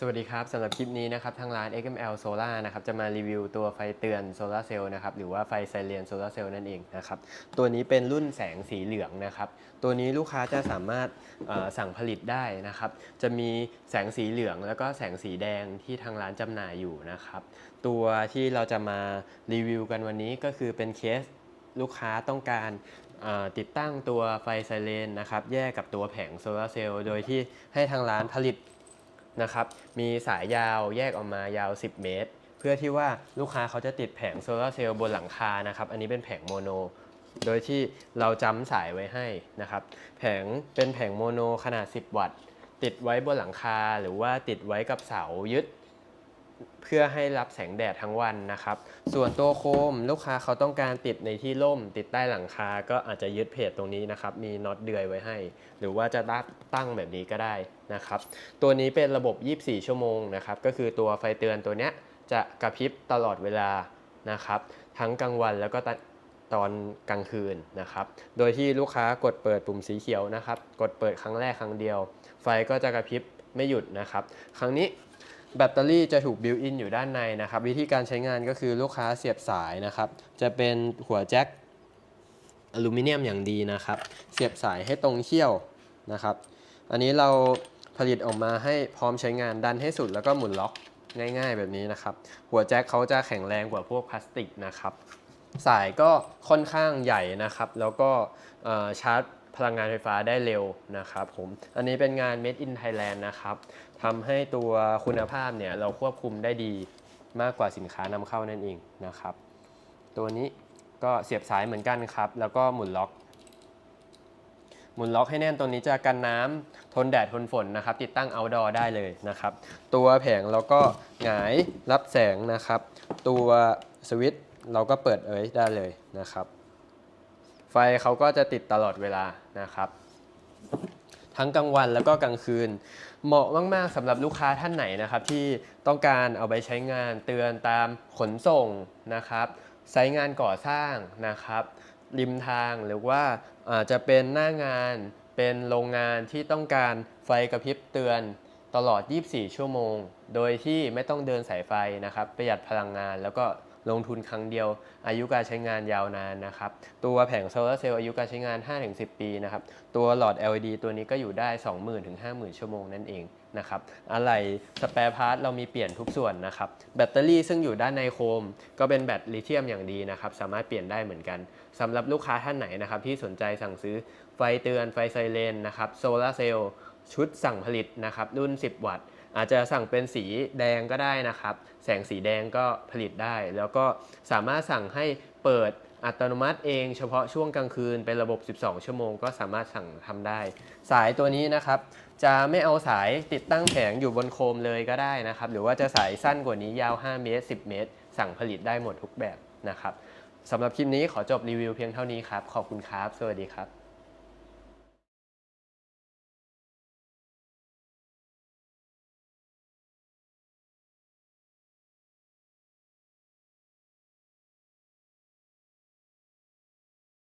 สวัสดีครับสำหรับคลิปนี้นะครับทางร้าน XML Solar นะครับจะมารีวิวตัวไฟเตือนโซลาร์เซลล์นะครับหรือว่าไฟไซเรนโซลาร์เซลล์นั่นเองนะครับตัวนี้เป็นรุ่นแสงสีเหลืองนะครับตัวนี้ลูกค้าจะสามารถสั่งผลิตได้นะครับจะมีแสงสีเหลืองแล้วก็แสงสีแดงที่ทางร้านจำหน่ายอยู่นะครับตัวที่เราจะมารีวิวกันวันนี้ก็คือเป็นเคสลูกค้าต้องการติดตั้งตัวไฟไซเรนนะครับแยกกับตัวแผงโซลาร์เซลล์โดยที่ให้ทางร้านผลิต นะครับ มีสายยาวแยกออกมายาว 10 เมตร เพื่อที่ว่าลูกค้าเขาจะติดแผงโซลาร์เซลล์บนหลังคานะครับ อันนี้เป็นแผงโมโน โดยที่เราจำสายไว้ให้นะครับ แผงเป็นแผงโมโนขนาด 10 วัตต์ ติดไว้บนหลังคาหรือว่าติดไว้กับเสายึด เพื่อให้รับแสงแดดทั้งวันนะครับ ส่วนตัวโคมลูกค้าเขาต้องการติดในที่ร่ม ติดใต้หลังคา ก็อาจจะยึดเพจตรงนี้นะครับ มีน็อตเดือยไว้ให้ หรือว่าจะตั้งแบบนี้ก็ได้นะครับ ตัวนี้เป็นระบบ 24 ชั่วโมงนะครับ ก็คือตัวไฟเตือนตัวเนี้ยจะกระพริบตลอดเวลานะครับ ทั้งกลางวันแล้วก็ตตอนกลางคืนนะครับ โดยที่ลูกค้ากดเปิดปุ่มสีเขียวนะครับ กดเปิดครั้งแรกครั้งเดียว ไฟก็จะกระพริบไม่หยุดนะครับ ครั้งนี้ แบตเตอรี่จะถูกบิวอินอยู่ด้านในนะครับ วิธีการใช้งานก็คือลูกค้าเสียบสายนะครับ จะเป็นหัวแจ็คอลูมิเนียมอย่างดีนะครับ เสียบสายให้ตรงเขี้ยวนะครับ อันนี้เราผลิตออกมาให้พร้อมใช้งานดันให้สุดแล้วก็หมุนล็อกง่าย ๆ แบบนี้นะครับ หัวแจ็คเขาจะแข็งแรงกว่าพวกพลาสติกนะครับ สายก็ค่อนข้างใหญ่นะครับ แล้วก็ชาร์จ พลังงานไฟฟ้าได้เร็วนะครับผมอันนี้เป็นงาน Made in Thailand นะครับทำให้ตัวคุณภาพเนี่ยเราควบคุมได้ดีมากกว่าสินค้านำเข้านั่นเองนะครับ ตัวนี้ก็เสียบสายเหมือนกันครับ แล้วก็หมุนล็อก หมุนล็อกให้แน่นตัวนี้จะกันน้ำทนแดดทนฝนนะครับ ติดตั้ง outdoor ได้เลยนะครับ ตัวแผงเราก็หงายรับแสงนะครับ ตัวสวิตช์เราก็เปิดเอ้ยได้เลยนะครับ ไฟเขาก็จะติดตลอดเวลานะครับ ทั้งกลางวันแล้วก็กลางคืน เหมาะมาก ๆสำหรับลูกค้าท่านไหนนะครับ ที่ต้องการเอาไปใช้งานเตือนตามขนส่งนะครับไซต์งานก่อสร้างนะครับ ริมทางหรือว่าอาจจะเป็นหน้างานเป็นโรงงานที่ต้องการไฟกระพริบเตือนตลอด 24 ชั่วโมง โดยที่ไม่ต้องเดินสายไฟนะครับ ประหยัดพลังงานแล้วก็ ลงทุนครั้งเดียว อายุการใช้งานยาวนานนะครับ ตัวแผงโซลาร์เซลล์อายุการใช้งาน 5-10 ปีนะครับ ตัวหลอด LED ตัวนี้ก็อยู่ได้ 20,000ถึง50,000 ชั่วโมงนั่นเองนะครับอะไหล่สแปร์พาร์ทเรามีเปลี่ยนทุกส่วนนะครับแบตเตอรี่ซึ่งอยู่ด้านในโคม ก็เป็นแบตลิเธียมอย่างดีนะครับสามารถเปลี่ยนได้เหมือนกันสำหรับลูกค้าท่านไหนนะครับที่สนใจสั่งซื้อไฟเตือนไฟไซเรนนะครับโซลาร์เซลล์ชุดสั่งผลิตนะครับรุ่น 10 วัตต์ อาจจะสั่งเป็นสีแดงก็ได้นะครับ แสงสีแดงก็ผลิตได้ แล้วก็สามารถสั่งให้เปิดอัตโนมัติเองเฉพาะช่วงกลางคืนเป็นระบบ 12 ชั่วโมงก็สามารถสั่งทำได้ สายตัวนี้นะครับ จะไม่เอาสายติดตั้งแผงอยู่บนโคมเลยก็ได้นะครับ หรือว่าจะสายสั้นกว่านี้ยาว 5 เมตร 10 เมตร สั่งผลิตได้หมดทุกแบบนะครับสำหรับคลิปนี้ขอจบรีวิวเพียงเท่านี้ครับ ขอบคุณครับ สวัสดีครับ